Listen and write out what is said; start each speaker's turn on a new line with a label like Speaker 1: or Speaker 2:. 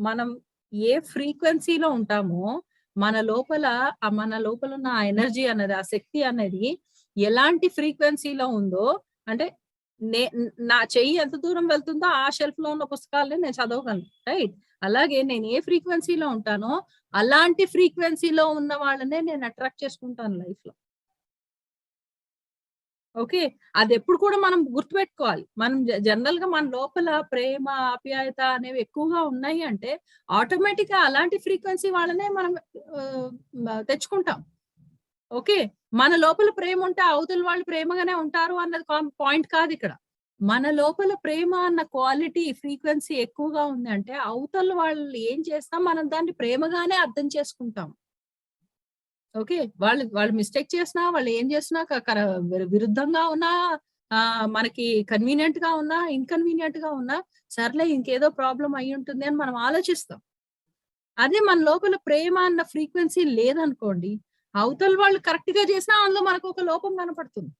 Speaker 1: మనం ఏ ఫ్రీక్వెన్సీలో ఉంటామో మన లోపల ఆ మన లోపల ఉన్న ఆ ఎనర్జీ అనేది ఆ శక్తి అనేది ఎలాంటి ఫ్రీక్వెన్సీలో ఉందో అంటే నే నా చెయ్యి ఎంత దూరం వెళ్తుందో ఆ షెల్ఫ్లో ఉన్న పుస్తకాలనే నేను చదవగలను రైట్? అలాగే నేను ఏ ఫ్రీక్వెన్సీలో ఉంటానో అలాంటి ఫ్రీక్వెన్సీలో ఉన్న వాళ్ళనే నేను అట్రాక్ట్ చేసుకుంటాను లైఫ్లో ఓకే. అది ఎప్పుడు కూడా మనం గుర్తుపెట్టుకోవాలి. మనం జనరల్గా మన లోపల ప్రేమ ఆప్యాయత అనేవి ఎక్కువగా ఉన్నాయి అంటే ఆటోమేటిక్గా అలాంటి ఫ్రీక్వెన్సీ వాళ్ళనే మనం తెచ్చుకుంటాం. ఓకే. మన లోపల ప్రేమ ఉంటే అవతల వాళ్ళు ప్రేమగానే ఉంటారు అన్నది పాయింట్ కాదు ఇక్కడ. మన లోపల ప్రేమ అన్న క్వాలిటీ ఫ్రీక్వెన్సీ ఎక్కువగా ఉంది అంటే అవతల వాళ్ళు ఏం చేస్తాం? మనం దాన్ని ప్రేమగానే అర్థం చేసుకుంటాం. ఓకే. వాళ్ళు వాళ్ళు మిస్టేక్ చేసినా వాళ్ళు ఏం చేసినా కర- విరుద్ధంగా ఉన్నా ఆ మనకి కన్వీనియంట్గా ఉన్నా ఇన్కన్వీనియంట్గా ఉన్నా సర్లే ఇంకేదో ప్రాబ్లం అయి ఉంటుంది అని మనం ఆలోచిస్తాం. అదే మన లోపల ప్రేమ అన్న ఫ్రీక్వెన్సీ లేదనుకోండి అవతల వాళ్ళు కరెక్ట్గా చేసినా అందులో మనకు ఒక లోపం కనపడుతుంది.